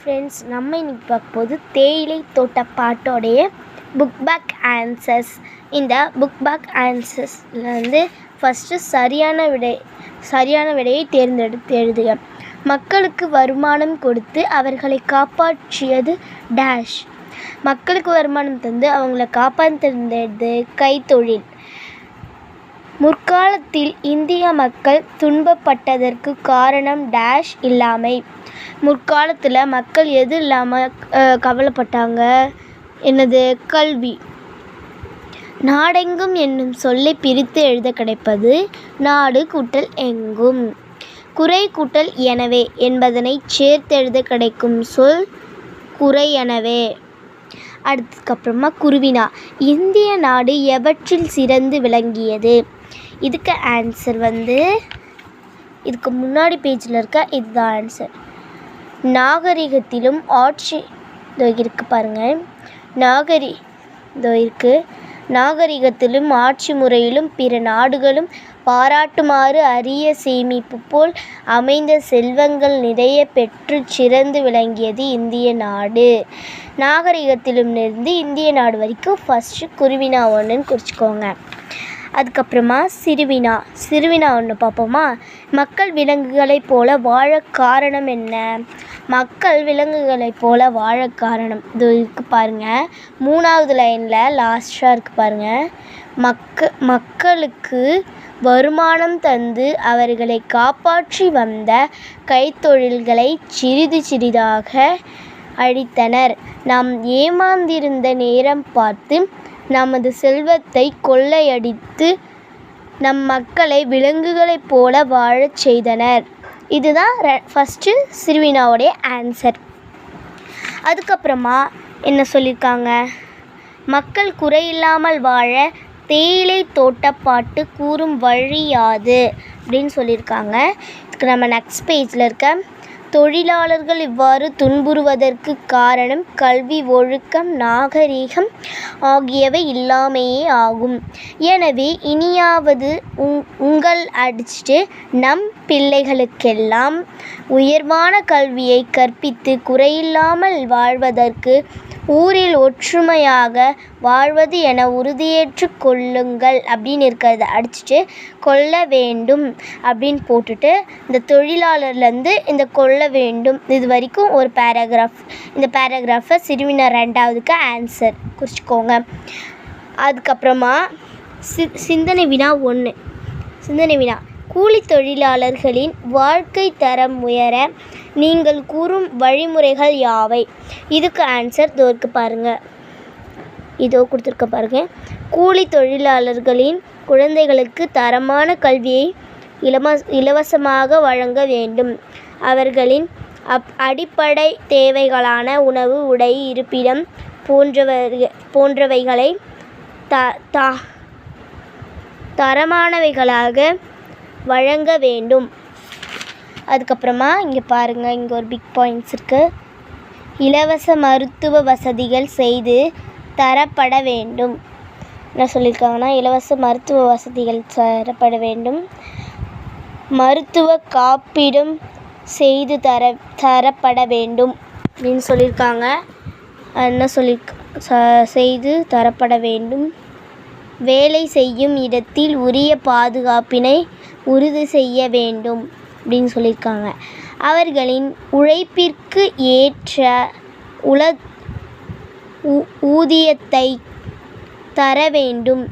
Friends நம்ம இன்னைக்கு பார்க்க போது தேயிலை தோட்ட பாட்டோடைய புக் பேக் ஆன்சர்ஸ் இந்த புக் பேக் ஆன்சர்ஸில் வந்து ஃபஸ்ட்டு சரியான விடை சரியான விடையை தேர்ந்தெடுத்து எழுதுக மக்களுக்கு வருமானம் கொடுத்து அவர்களை காப்பாற்றியது டேஷ் மக்களுக்கு வருமானம் தந்து அவங்கள காப்பாற்றினது கைத்தொழில். முற்காலத்தில் இந்திய மக்கள் துன்பப்பட்டதற்கு காரணம் டேஷ் இல்லாமை. முற்காலத்தில் மக்கள் எது இல்லாமல் கவலைப்பட்டாங்க? என்னது? கல்வி. நாடெங்கும் என்னும் சொல்லை பிரித்து எழுத கிடைப்பது நாடு கூட்டல் எங்கும். குறை கூட்டல் எனவே என்பதனை சேர்த்தெழுத கிடைக்கும் சொல் குறையெனவே அடுத்ததுக்கப்புறமா குருவினா. இந்திய நாடு எவற்றில் சிறந்து விளங்கியது? இதுக்கு ஆன்சர் வந்து இதுக்கு முன்னாடி பேஜில் இருக்க இதுதான் ஆன்சர் நாகரிகத்திலும் ஆட்சி இதோ இருக்கு பாருங்கள் நாகரி இதோ இருக்கு. நாகரிகத்திலும் ஆட்சி முறையிலும் பிற நாடுகளும் பாராட்டுமாறு அரிய சேமிப்பு போல் அமைந்த செல்வங்கள் நிறைய பெற்று சிறந்து விளங்கியது இந்திய நாடு. நாகரிகத்திலும் இருந்து இந்திய நாடு வரைக்கும் ஃபஸ்ட்டு குருவினா ஒன்றுன்னு குறிச்சிக்கோங்க. அதுக்கப்புறமா சிறுவினா. சிறுவினா ஒன்று பார்ப்போமா? மக்கள் விலங்குகளைப் போல வாழ காரணம் என்ன? மக்கள் விலங்குகளைப் போல வாழ காரணம். இது இருக்குது பாருங்கள் மூணாவது லைனில் லாஸ்ட்டாக இருக்குது பாருங்கள் மக்க மக்களுக்கு வருமானம் தந்து அவர்களை காப்பாற்றி வந்த கைத்தொழில்களை சிறிது சிறிதாக அழித்தனர். நாம் ஏமாந்திருந்த நேரம் பார்த்து நமது செல்வத்தை கொள்ளையடித்து நம் மக்களை விலங்குகளைப் போல வாழச் செய்தனர். இதுதான் ரெ ஃபஸ்ட்டு சிறுவினாவுடைய ஆன்சர் அதுக்கப்புறமா என்ன சொல்லியிருக்காங்க மக்கள் குறையில்லாமல் வாழ தேயிலை தோட்டப்பாட்டு கூறும் வழியாது அப்படின்னு சொல்லியிருக்காங்க இதுக்கு நம்ம நெக்ஸ்ட் பேஜில் இருக்க தொழிலாளர்கள் இவ்வாறு துன்புறுவதற்கு காரணம் கல்வி ஒழுக்கம் நாகரிகம் ஆகியவை இல்லாமையே ஆகும். எனவே இனியாவது உங் உங்கள் அடிச்சுட்டு நம் பிள்ளைகளுக்கெல்லாம் உயர்வான கல்வியை கற்பித்து குறையில்லாமல் வாழ்வதற்கு ஊரில் ஒற்றுமையாக வாழ்வது என உறுதியேற்று கொள்ளுங்கள் அப்படின்னு இருக்கிறத அடிச்சுட்டு கொள்ள வேண்டும் அப்படின்னு போட்டுட்டு இந்த தொழிலாளர்லேருந்து இந்த கொள்ள வேண்டும். இது வரைக்கும் ஒரு பேராகிராஃப் இந்த பேராகிராஃபை சிறுவினர் ரெண்டாவதுக்கு ஆன்சர் குறிச்சிக்கோங்க. அதுக்கப்புறமா சி சிந்தனை வினா ஒன்று சிந்தனை வினா. கூலி தொழிலாளர்களின் வாழ்க்கை தரம் உயர நீங்கள் கூறும் வழிமுறைகள் யாவை? இதுக்கு ஆன்சர் தோற்கு பாருங்கள் இதோ கொடுத்துருக்க பாருங்கள் கூலி தொழிலாளர்களின் குழந்தைகளுக்கு தரமான கல்வியை இலமா இலவசமாக வழங்க வேண்டும். அவர்களின் அப் அடிப்படை தேவைகளான உணவு உடை இருப்பிடம் போன்றவை போன்றவைகளை த த தரமானவைகளாக வழங்க வேண்டும். அதுக்கப்புறமா இங்கே பாருங்கள் இங்கே ஒரு பிக் பாயிண்ட்ஸ் இருக்குது இலவச மருத்துவ வசதிகள் செய்து தரப்பட வேண்டும். என்ன சொல்லியிருக்காங்கன்னா இலவச மருத்துவ வசதிகள் தரப்பட வேண்டும். மருத்துவ காப்பீடும் செய்து தர தரப்பட வேண்டும் அப்படின்னு சொல்லியிருக்காங்க என்ன சொல்லி செய்து தரப்பட வேண்டும். வேலை செய்யும் இடத்தில் உரிய பாதுகாப்பினை உறுதி செய்ய வேண்டும் அப்படின்னு சொல்லியிருக்காங்க அவர்களின் உழைப்பிற்கு ஏற்ற உல ஊதியத்தை தர வேண்டும்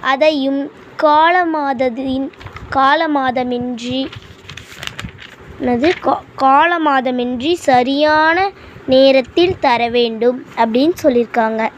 அதையும் காலமாததின் காலமாதமின்றி என்னது? கா காலமாதமின்றி சரியான நேரத்தில் தர வேண்டும் அப்படின்னு சொல்லியிருக்காங்க.